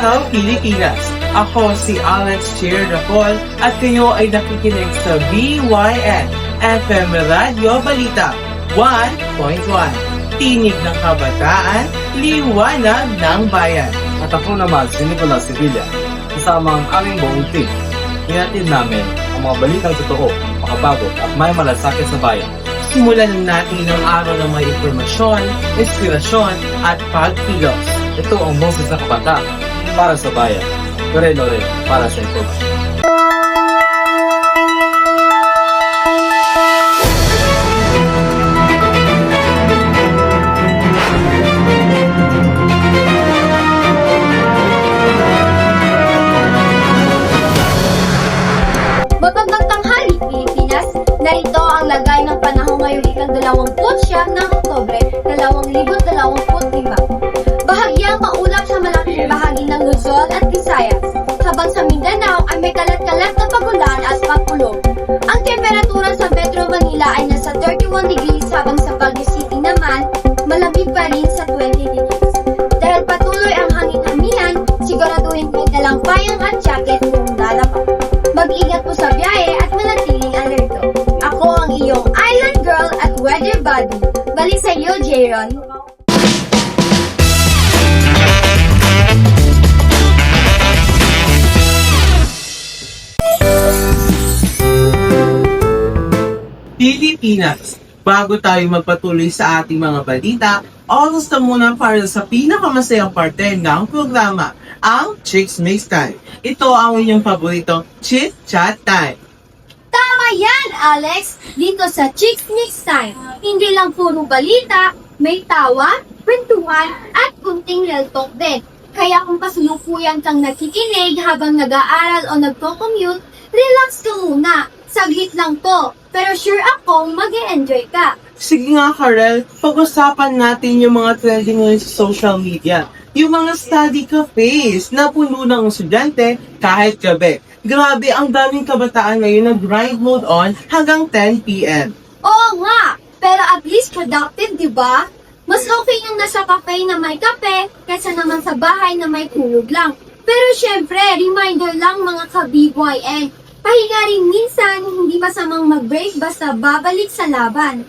Magandang araw, Pilipinas! Ako si Alex Cheer Rapol at kayo ay nakikinig sa BYN FM Radio Balita 1.1 Tinig ng Kabataan, Liwanag ng Bayan. At ako naman si Nicolas Sevilla. Kasama ang aming buong team. Hinatid namin ang mga balitang totoo, makabago at may malasakit sa bayan. Simulan natin ang araw ng may impormasyon, inspirasyon at pagkilos. Ito ang boses ng kabataan para sa bayan. Lore-lore para sa ito. Magandang tanghali, Pilipinas! Narito ang lagay ng panahon ngayong ikang-dalawang siyam ng Oktobre, Manila ay nasa 31 degrees habang sa Baguio City naman, malamig pa rin sa 20 degrees. Dahil patuloy ang hangin-hamihan, siguraduhin may dalang payang at jacket kung lalabas. Mag-ingat po sa biyahe at manatiling alerto. Ako ang iyong island girl at weather buddy. Balik sa iyo, Jaron. Pilipinas. Bago tayo magpatuloy sa ating mga balita, oras na muna para sa pinakamasayang parte ng programa, ang Chicks Mix Time. Ito ang inyong paboritong Chit Chat Time. Tama yan, Alex! Dito sa Chicks Mix Time, hindi lang puro balita, may tawa, kwentuhan, at kunting real din. Kaya kung kasalukuyan kang nakikinig habang nag-aaral o nagko-commute, relax ka muna. Saglit lang to, pero sure akong mag enjoy ka. Sige nga, Karel, pag-usapan natin yung mga trending ngayon sa social media. Yung mga study cafes na puno ng estudyante kahit gabi. Grabe, ang daming kabataan ngayon na grind mode on hanggang 10pm. Oo nga, pero at least productive, di ba? Mas okay yung nasa cafe na may kape kaysa naman sa bahay na may tulog lang. Pero syempre, reminder lang mga ka-BYN, pahinga rin minsan, hindi masamang mag-break basta babalik sa laban.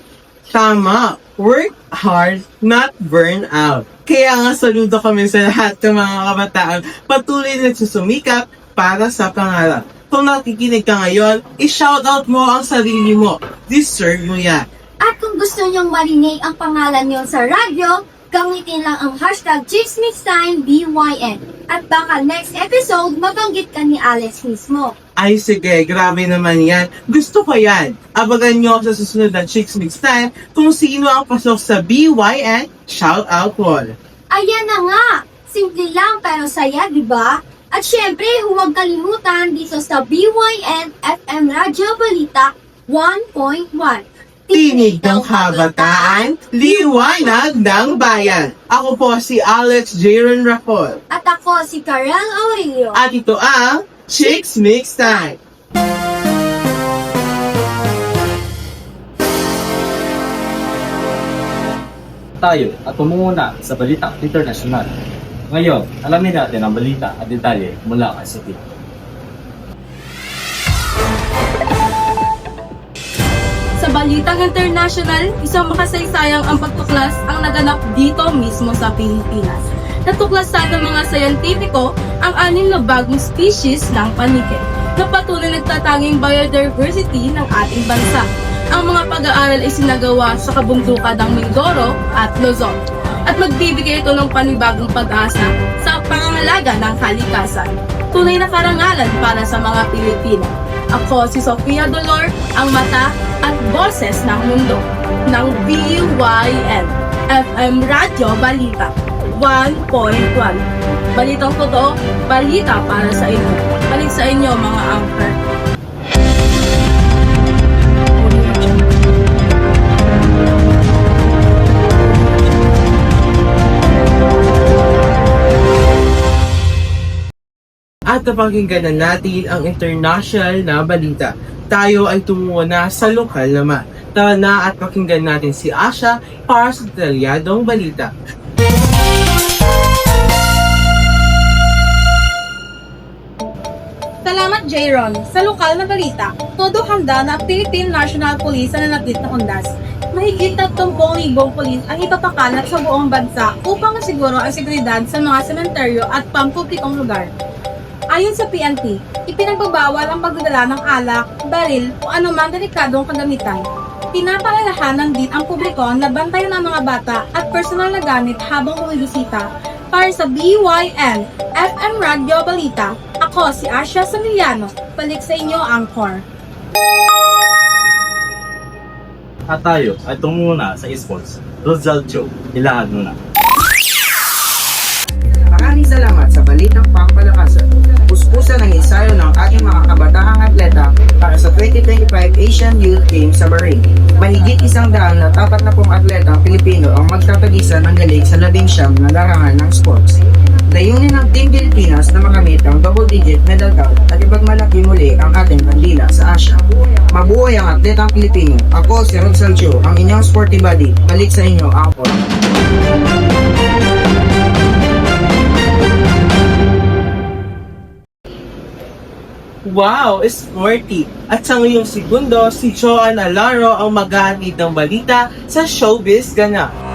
Tama. Work hard, not burn out. Kaya nga saludo kami sa lahat ng mga kabataan patuloy na susumikap para sa pangarap. Kung nakikinig ka ngayon, i-shoutout mo ang sarili mo. Deserve mo yan. At kung gusto nyong marinig ang pangalan nyo sa radyo, gamitin lang ang hashtag ChipsMixTimeBYN. At baka next episode, mabanggit ka ni Alex mismo. Ay sige, grabe naman yan. Gusto ko yan. Abagan nyo sa susunod na Chicks Mix Time kung sino ang pasok sa BYN Shoutout Wall. Ayan na nga! Simple lang pero saya, di ba? At syempre, huwag kalimutan dito sa BYN FM Radyo Balita 1.1. Tinig ng Kabataan, Liwanag ng Bayan. Ako po si Alex Jaron Rafol. At ako si Karel Aurelio. At ito ang Chicks Mix Time. Tayo at tumunguna sa balita internasyonal. Ngayon, alamin natin ang balita at detalye mula kay Sophie. Balitang international, isang makasaysayang ang pagtuklas ang naganap dito mismo sa Pilipinas. Natuklasan ng mga sayantipiko ang anim na bagong species ng paniki na patuloy nagtatanging biodiversity ng ating bansa. Ang mga pag-aaral ay sinagawa sa kabundukan ng Mindoro at Luzon at magbibigay ito ng panibagong pag-asa sa pangangalaga ng kalikasan. Tunay na karangalan para sa mga Pilipino. Ako si Sofia Dolor, ang mata at boses ng mundo ng BYN FM Radio Balita 1.1 Balitang totoo, balita para sa inyo. Balik sa inyo mga anchor. at napakinggan na natin ang international na balita. Tayo ay tumungo na sa lokal naman. Tara na at pakinggan natin si Asha para sa detalyadong balita. Salamat Jayron. Sa lokal na balita, todo handa na ang Philippine National Police na nagnanatid na undas. Mahigit 30,000 polis ang ipapakalat sa buong bansa upang siguro ang seguridad sa mga sementeryo at pampublikong lugar. Ayon sa PNP, ipinagbabawal ang pagdadala ng alak, baril o anumang delikadong kagamitan. Pinapaalalahanan din ang publiko na bantayan ang mga bata at personal na gamit habang bumibisita. Para sa BYN, FM Radio Balita, ako si Asha Samiliano. Balik sa inyo ang core. At tayo ay tumuna sa esports. Rosal Joe, ilahan mo na. Maraming salamat sa balitang pampalakasan. Puspusan ng ensayo ng ating mga kabatahang atleta para sa 2025 Asian Youth Games sa Bahrain. Mahigit isang daan na tapat na pong atletang Pilipino ang magtatagisa ng galing sa labing siyam na larangan ng sports. Layunin ng Team Pilipinas na makamit ang double-digit medal count at ipagmalaki muli ang ating kandila sa Asia. Mabuhay ang atletang Pilipino. Ako si Rod Salcio, ang inyong sporty body. Balik sa inyo ang pod. Wow, sporty! At sa ngayong segundo, si Joan Alaro ang maghahatid ng balita sa Showbiz Ganap.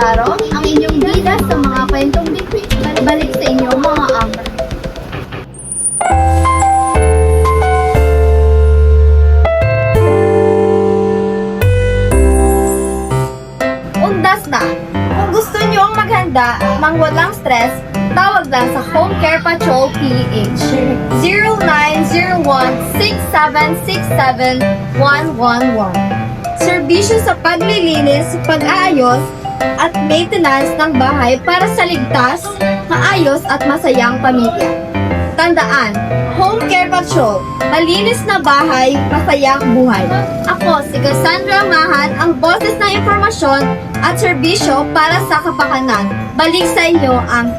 Joanna Raro, ang inyong bida sa mga kwentong bitbit. Balik sa inyo mga angka. Undas na! Kung gusto nyo ang maghanda, mang walang stress, tawag lang sa Home Care Patrol PH. 0901-6767-111. Serbisyo sa paglilinis, pag-aayos, at maintenance ng bahay para sa ligtas, maayos at masayang pamilya. Tandaan, Home Care Patrol, malinis na bahay, masayang buhay. Ako, si Cassandra Mahan, ang boses ng impormasyon at serbisyo para sa kapakanan. Balik sa inyo ang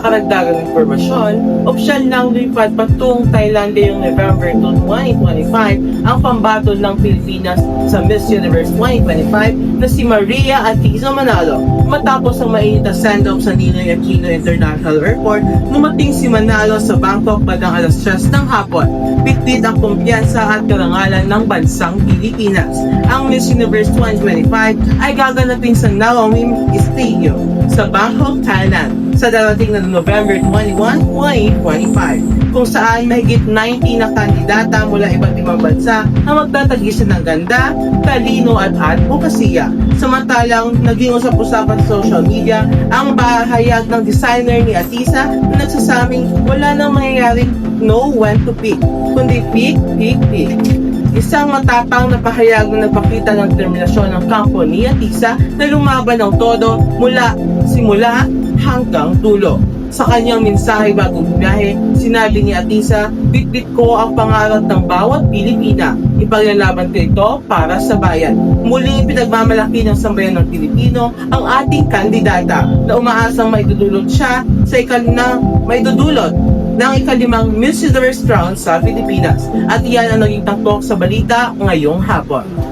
karagdagang impormasyon, opisyal nang lipad patungong Thailand ngayong November 2, 2025 ang pambatol ng Pilipinas sa Miss Universe 2025 na si Maria Atizo Manalo. Matapos ang mainit na send-off sa Ninoy Aquino International Airport, numating si Manalo sa Bangkok bandang alas 3 ng hapon. Bitbit ang kumpiyansa at karangalan ng bansang Pilipinas. Ang Miss Universe 2025 ay gaganapin sa Nawangwim Stadium sa Bangkok, Thailand sa darating na November 21, 2025 kung saan mahigit 90 na kandidata mula iba't ibang bansa ang magtatagisa ng ganda, talino at advokasya. Samantalang naging usap-usapan sa social media ang bahayag ng designer ni Atisa na nagsasabing wala nang mangyayaring know when to pick, kundi pick, pick, pick. Isang matapang na pahayag na nagpakita ng determinasyon ng kampo ni Atisa na lumaban ng todo mula simula hanggang dulo. Sa kanyang mensahe bago bumiyahe, sinabi ni Atisa, bitbit ko ang pangarap ng bawat Pilipina. Ipaglalaban ko ito para sa bayan. Muling pinagmamalaki ng sambayan ng Pilipino ang ating kandidata na umaasang maidudulot siya sa ikal na maidudulot ng ikalimang Miss Universe crown sa Pilipinas. At iyan ang naging tampok sa balita ngayong hapon.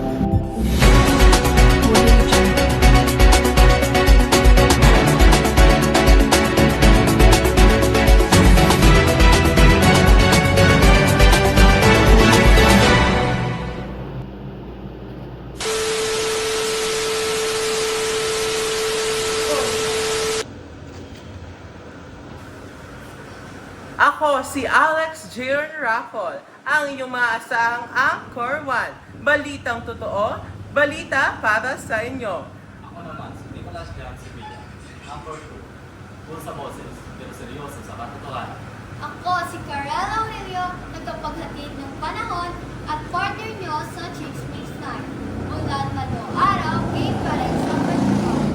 Ako si Alex Jiron Raffol, ang inyong maasahang Anchor 1. Balitang totoo, balita para sa inyo. Ako naman, si Nicolas Jan Sevilla. Number 2. Puro sa boses, pero seryoso sa katotohanan. Ako si Karel Aurelio, nagkapaghatid ng panahon at partner nyo sa Chicks Mix Night. Mula mano araw, game pa rin sa pagkakas.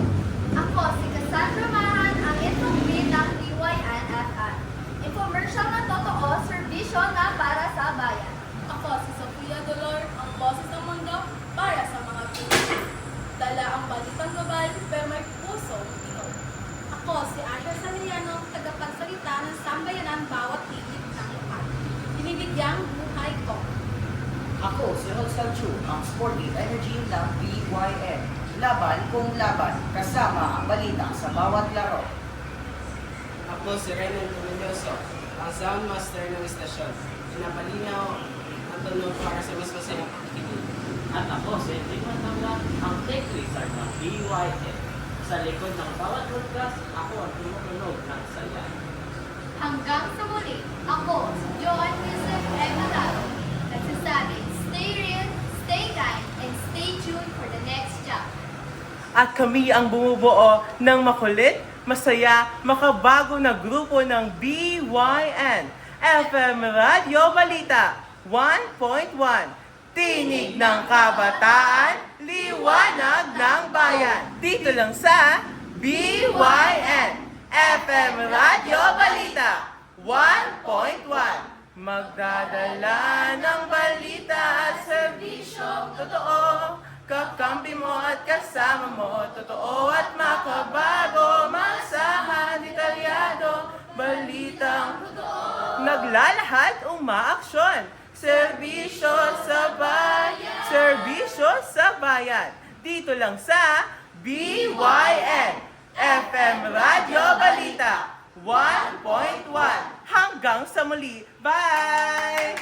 Ako si Cassandra Mahan, ang infogbid ng DYNFN. Infomercial na totoo, serbisyo na para sa bayan. Ako si Sofia Dolor, ang boses ng mundo para sa mga Pinoy. Dala ang balitang global, pero may puso Pinoy. Ako si Asha Saliano, tagapagsalita ng sambayanan bawat tilit ng lupan. Binibigyang buhay ko. Ako, si Rosal Chu, ang sporty energy ng BYN. Laban kung laban, kasama ang balita sa bawat laro. Ako si Renan Mendoza, ang sound master ng istasyon. Pinapalinaw ang tunog para sa mas masayang pakikinig. At ako si Edwin Tangla, ang tech wizard ng BYN. Sa likod ng bawat broadcast, ako ang tumutunog ng saya. Hanggang sa muli, ako si Joan Yusuf Emalaro. Nagsasabi, stay real, stay kind, and stay tuned for the next chapter. At kami ang bumubuo ng makulit, masaya, makabago na grupo ng BYN FM Radio Balita 1.1 Tinig ng Kabataan, Liwanag ng Bayan. Dito lang sa BYN FM Radio Balita 1.1 Magdadala ng balita at serbisyong totoo Kakampi mo at kasama mo. Totoo at makabago Masahan, detalyado. Balitang totoo. Naglalahad, umaaksyon Serbisyo sa bayan. Serbisyo sa bayan. Dito lang sa BYN FM Radyo Balita 1.1. Hanggang sa muli. Bye!